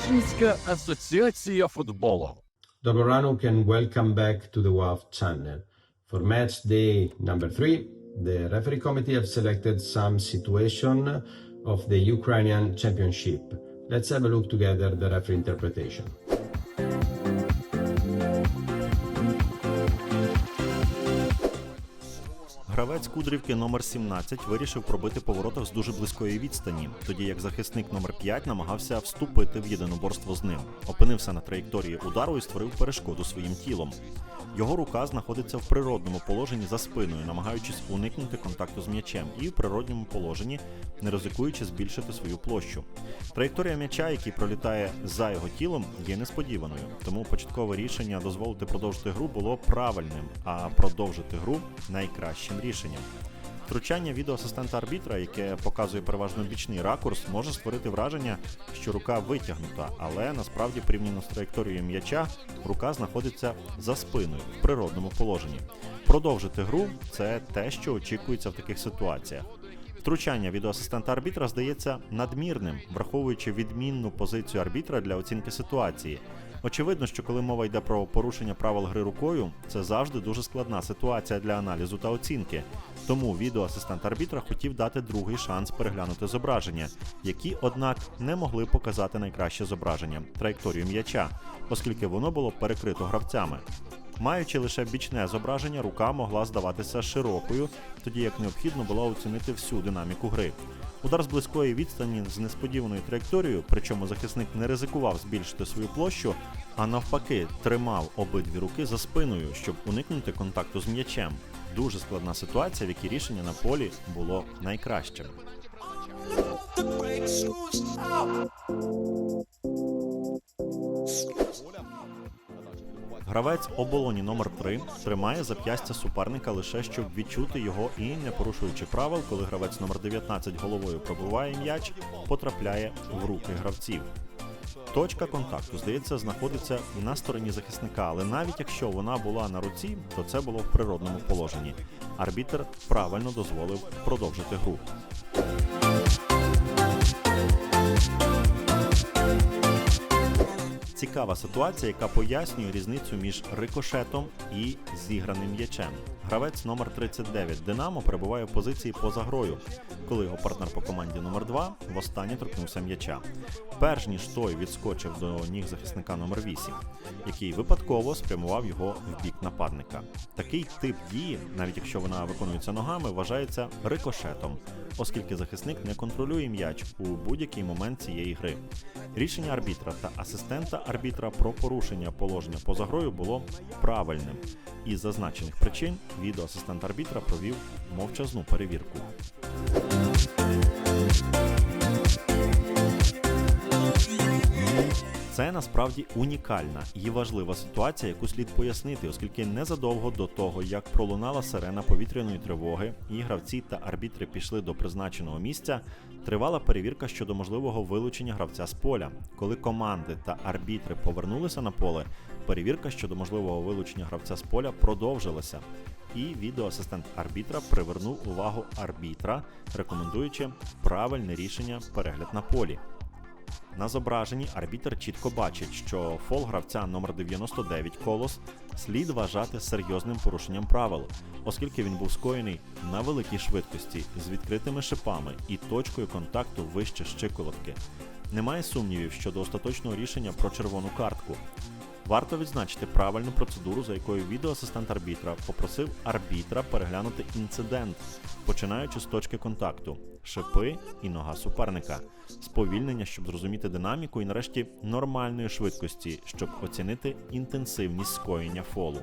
Українська асоціація футболу. Доброго ранок and welcome back to the WAF channel. For match day number three, the referee committee have selected some situation of the Ukrainian championship. Let's have a look together the referee interpretation. Гравець Кудрівки номер 17 вирішив пробити по з дуже близької відстані, тоді як захисник номер 5 намагався вступити в єдиноборство з ним. Опинився на траєкторії удару і створив перешкоду своїм тілом. Його рука знаходиться в природному положенні за спиною, намагаючись уникнути контакту з м'ячем, і в природньому положенні, не ризикуючи збільшити свою площу. Траєкторія м'яча, який пролітає за його тілом, є несподіваною. Тому початкове рішення дозволити продовжити гру було правильним, а продовжити гру найкращим рішенням. Втручання відеоасистента арбітра, яке показує переважно бічний ракурс, може створити враження, що рука витягнута, але насправді порівняно з траєкторією м'яча рука знаходиться за спиною в природному положенні. Продовжити гру це те, що очікується в таких ситуаціях. Втручання відеоасистента арбітра здається надмірним, враховуючи відмінну позицію арбітра для оцінки ситуації. Очевидно, що коли мова йде про порушення правил гри рукою, це завжди дуже складна ситуація для аналізу та оцінки. Тому відеоасистент арбітра хотів дати другий шанс переглянути зображення, які, однак, не могли показати найкраще зображення траєкторію м'яча, оскільки воно було перекрито гравцями. Маючи лише бічне зображення, рука могла здаватися широкою, тоді як необхідно було оцінити всю динаміку гри. Удар з близької відстані з несподіваною траєкторією, причому захисник не ризикував збільшити свою площу, а навпаки тримав обидві руки за спиною, щоб уникнути контакту з м'ячем. Дуже складна ситуація, в якій рішення на полі було найкращим. Гравець оболоні номер 3 тримає зап'ястя суперника лише щоб відчути його і, не порушуючи правил, коли гравець номер 19 головою пробиває м'яч, потрапляє в руки гравців. Точка контакту, здається, знаходиться на стороні захисника, але навіть якщо вона була на руці, то це було в природному положенні. Арбітер правильно дозволив продовжити гру. Цікава ситуація, яка пояснює різницю між рикошетом і зіграним м'ячем. Гравець номер 39 Динамо перебуває в позиції поза грою, коли його партнер по команді номер 2 востаннє торкнувся м'яча. Перш ніж той відскочив до ніг захисника номер 8 який випадково спрямував його в бік нападника. Такий тип дії, навіть якщо вона виконується ногами, вважається рикошетом, оскільки захисник не контролює м'яч у будь-який момент цієї гри. Рішення арбітра та асистента арбітра про порушення положення поза грою було правильним. Із зазначених причин відеоасистент арбітра провів мовчазну перевірку. Це насправді унікальна і важлива ситуація, яку слід пояснити, оскільки незадовго до того, як пролунала сирена повітряної тривоги, і гравці та арбітри пішли до призначеного місця, тривала перевірка щодо можливого вилучення гравця з поля. Коли команди та арбітри повернулися на поле, перевірка щодо можливого вилучення гравця з поля продовжилася. І відеоасистент арбітра привернув увагу арбітра, рекомендуючи правильне рішення перегляд на полі. На зображенні арбітер чітко бачить, що фол гравця номер 99 колос слід вважати серйозним порушенням правил, оскільки він був скоєний на великій швидкості з відкритими шипами і точкою контакту вище щиколотки. Немає сумнівів щодо остаточного рішення про червону картку. Варто відзначити правильну процедуру, за якою відеоасистент арбітра попросив арбітра переглянути інцидент, починаючи з точки контакту, шипи і нога суперника, сповільнення, щоб зрозуміти динаміку, і нарешті нормальної швидкості, щоб оцінити інтенсивність скоєння фолу.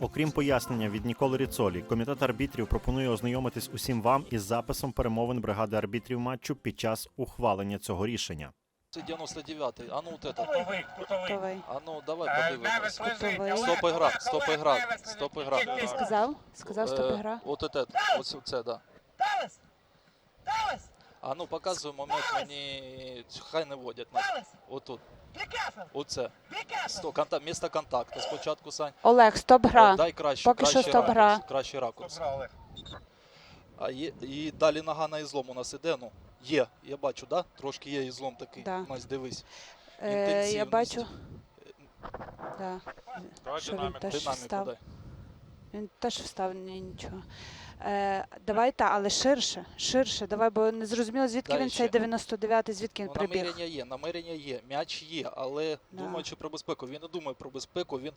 Окрім пояснення від Ніколи Ріцолі, комітет арбітрів пропонує ознайомитись усім вам із записом перемовин бригади арбітрів матчу під час ухвалення цього рішення. 99-й. А ну вот это. Кутовий, кутовий. А ну давай Е, подивимось. Готовий. Стоп ігра, стоп ігра, стоп ігра. Ти сказав? Сказав, стоп Е, ігра. От це, ось це, да. Далес! Далес! А ну показуй момент мені, хай не водять нас. Отут, оце. Сто, конта, місто контакту. Спочатку, Сань. Олег, стоп гра. Дай краще, Поки що стоп гра. ракурс, кращий ракурс. Олег. А є, і далі нога на ізлом у нас іде, ну. Є, я бачу, да? Трошки є ізлом такий. Да. Настя, дивись. Е, я бачу. Да. Давай Що він теж Динаміку встав. дай. Він теж встав, ні, нічого. Е, давай та, але ширше, ширше. Давай, бо не зрозуміло, звідки Далі він цей 99-й, звідки він Ну, прибіг. намірення є, намірення є, м'яч є, але Да. думаючи про безпеку, він не думає про безпеку, він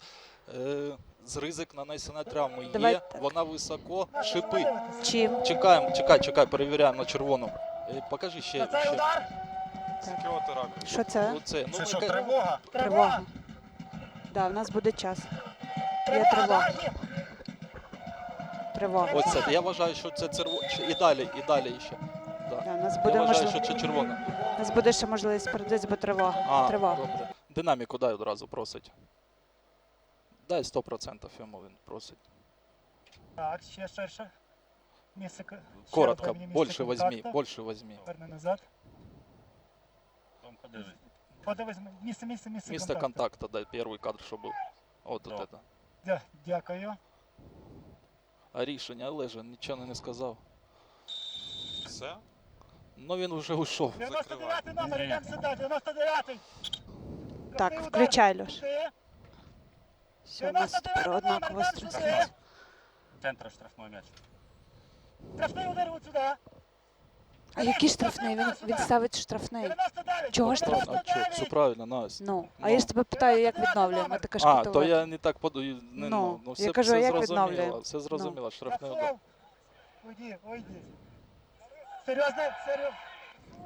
е, з ризик нанесення травми Давай є, так. вона високо, шипи. Чим? Чекаємо, чекай, чекай, перевіряємо на червоному. Е, покажи ще. Цей ще. удар. Що це? Оце, ну, Це ми що, ка- тривога? Тривога. Да, в нас буде час. Є Тривога. тривога. Оце, я вважаю, що це червоно. І далі, і далі ще. Да. Да, у нас Я вважаю, можливо. що це червоно. У нас буде ще можливість передати, бо тривога. А, тривога. добре. Динаміку дай одразу просить. Дай 100% йому він просить. Так, ще ширше. Коротко, мені возьми, більше возьми. Верни назад. Подивись, місце, місце, місце, Місце контакту. контакту, дай перший кадр, що був. От от это. Дя- Дякую. А рішення леже, нічого не сказав. Все? Ну він вже ушов. 99 номер, йдемо сюди, 99 Так, включай, Льош. Все, у нас тепер однаково струсилось. Центр штрафной мяч. Штрафний удар от сюди. А який штрафний? Він, він ставить штрафний. 99. Чого А штрафний? все правильно, Настя. Ну, а Ну. я ж тебе питаю, як відновлюємо, ти кажеш А, то я не так подаю. Не, Ну, ну, ну, я все, кажу, а все як зрозуміло, відновлюємо? все зрозуміло, штрафний удар. Уйди, уйди. Серйозно, серйозно.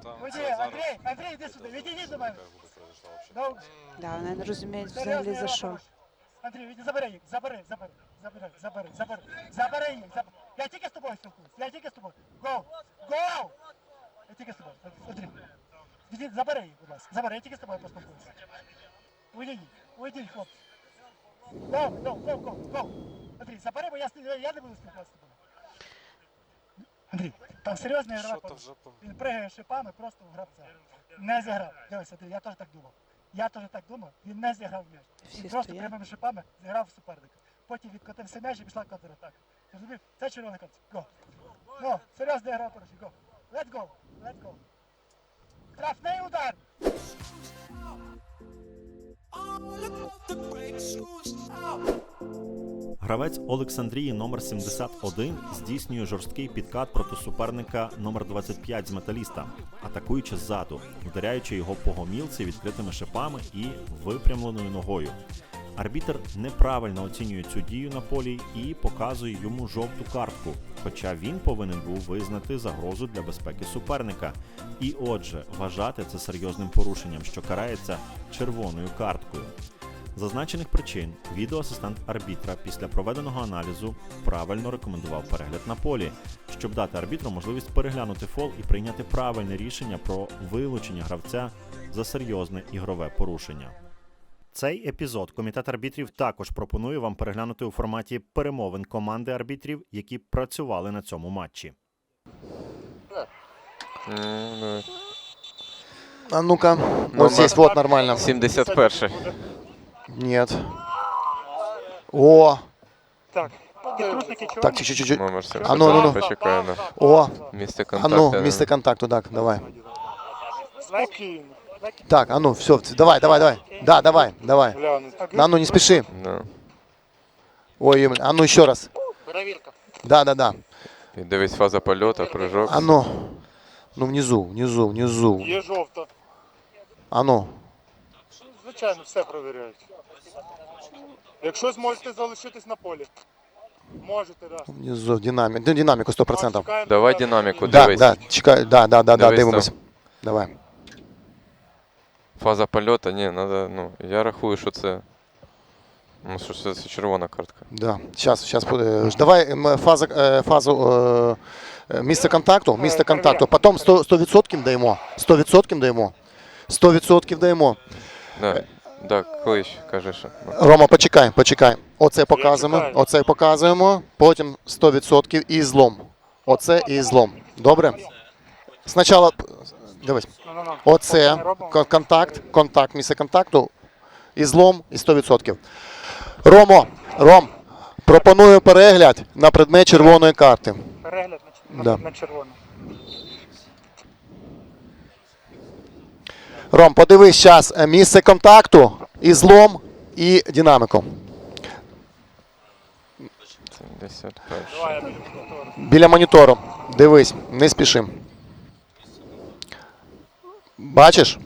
Там Уйди, це зараз Андрій, Андрій, іди сюди, відійди до мене. буде произошла вообще. Ну, Да, вони не розуміють взагалі серйозний за що. Андрій, іди забери їх, забери, забери, забери, забери, забери, забери їх, забери. Я тільки з тобою спілкуюсь, я тільки з тобою. Гоу, гоу! Я тільки з тобою, Андрій. Іди, забери їх, будь ласка, забери, я тільки з тобою поспілкуюся. Уйди, уйди, хлопці. Гоу, гоу, гоу, гоу, гоу. Андрій, забери, бо я, я не буду спілкуватися з тобою. Андрій, там серйозний по... Він пригає шипами просто в гравця. Не зіграв. Дивися, Андрій, я теж так думав. Я теж так думав, він не зіграв м'яч. Він просто стоять. прямими шипами зіграв в суперника. Потім відкотився м'яч і пішла контратака. Розумів? Це червона картка. Го. Ну, серйозна гра, поруші. Го. Let's go. Let's go. Штрафний удар. Гравець Олександрії номер 71 здійснює жорсткий підкат проти суперника номер 25 з металіста, атакуючи ззаду, вдаряючи його по гомілці відкритими шипами і випрямленою ногою. Арбітр неправильно оцінює цю дію на полі і показує йому жовту картку, хоча він повинен був визнати загрозу для безпеки суперника. І отже, вважати це серйозним порушенням, що карається червоною карткою. Зазначених причин відеоасистент арбітра після проведеного аналізу правильно рекомендував перегляд на полі, щоб дати арбітру можливість переглянути фол і прийняти правильне рішення про вилучення гравця за серйозне ігрове порушення. Цей епізод комітет арбітрів також пропонує вам переглянути у форматі перемовин команди арбітрів, які працювали на цьому матчі. А ну-ка, вот здесь, вот нормально. 71-й. Нет. О, Так. Так, чуть-чуть. Номер А ну, ну, 71. ну. Почекаємо. О, Місце а контакту. ну, місце контакту, так, давай. Спокійно. Так, а ну, все, давай, давай, давай. Да, давай, давай. А ну, не спеши. Да. Ой, блин, а ну еще раз. Перевірка. Да, да, да. І дивись фаза польоту, прыжок. А ну. Ну, внизу, внизу, внизу. Є жовта. А ну. Звичайно, все перевіряють. Якщо зможете залишитись на полі. Можете, так. Внизу, динамик, ну, динамику 100%. Давай динаміку, Да, дивись. да, чекай, да, да, да, да, Дивись дивимось. Давай. Фаза польоту, ні, надо, ну, я рахую, що це. Ну, що це, це червона картка. Да, сейчас, сейчас. э, Давай м, фаза, э, фазу э, э, місце контакту, місце контакту. Потім 100%, 100% даємо. 100% даємо. 100% даємо. Да, да, клич, кажи, що. Ну, Рома, почекай, почекай. Оце показуємо, оце показуємо. Потім 100% і злом. Оце і злом. Добре? Спочатку, дивись. Оце кон- контакт, контакт, місце контакту, і злом, і 100%. Ромо, Ром, пропоную перегляд на предмет червоної карти. Перегляд на, Да. на червону. Ром, подивись зараз місце контакту і злом, і динаміку. 71. Давай я біля монітору. Дивись, не спіши. Бачиш?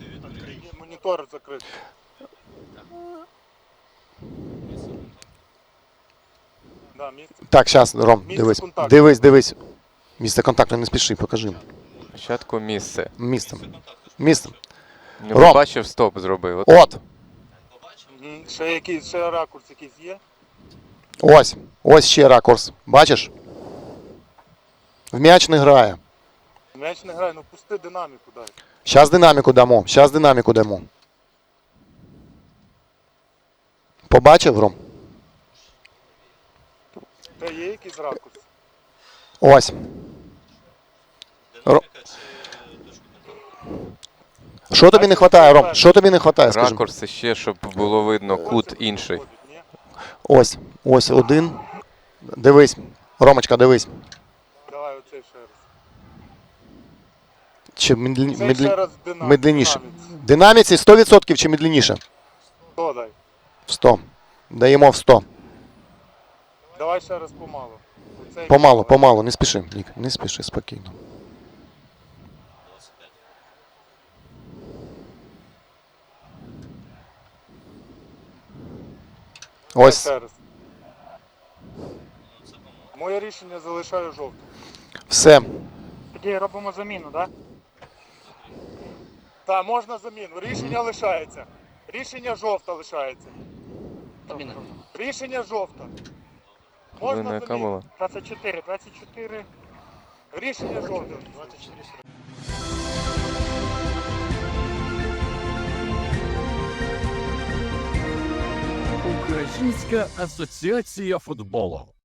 Монітор закритий. Да, місце. Так, зараз, Ром, Місце дивись. контакту. Дивись, дивись. Місце контакту, не спіши, покажи. Спочатку місце. Місце. Місце. Не Ром. бачив, стоп зробив. От От. Мгм. Ще якийсь, ще ракурс якийсь є? Ось. Ось ще ракурс. Бачиш? В м'яч не грає. М'яч не грає, ну пусти динаміку дай. Зараз динаміку дамо. Зараз динаміку дамо. Побачив, Ром? Та є якийсь ракурс? Ось. Ро- Що тобі не вистачає, Ром? Що тобі не вистачає, скажи? ракурс ще, щоб було видно кут інший. Ось. Ось один. Дивись. Ромочка, дивись. Давай оцей ще раз. Чи медлі... Раз медленніше? Динаміці 100% чи медленніше? Хто дай? В 100. Даємо в 100. Давай ще раз помалу. Оцей Помалу, помалу, не спіши. Нік, не спіши, спокійно. Давай Ось, ще раз. Моє рішення залишаю жовтим. все. Тоді робимо заміну, так? Так, можна заміну. Рішення лишається. Рішення жовта лишається. Рішення жовта. Можна яка заміну. була? 24, 24. Рішення жовте. Українська асоціація футболу.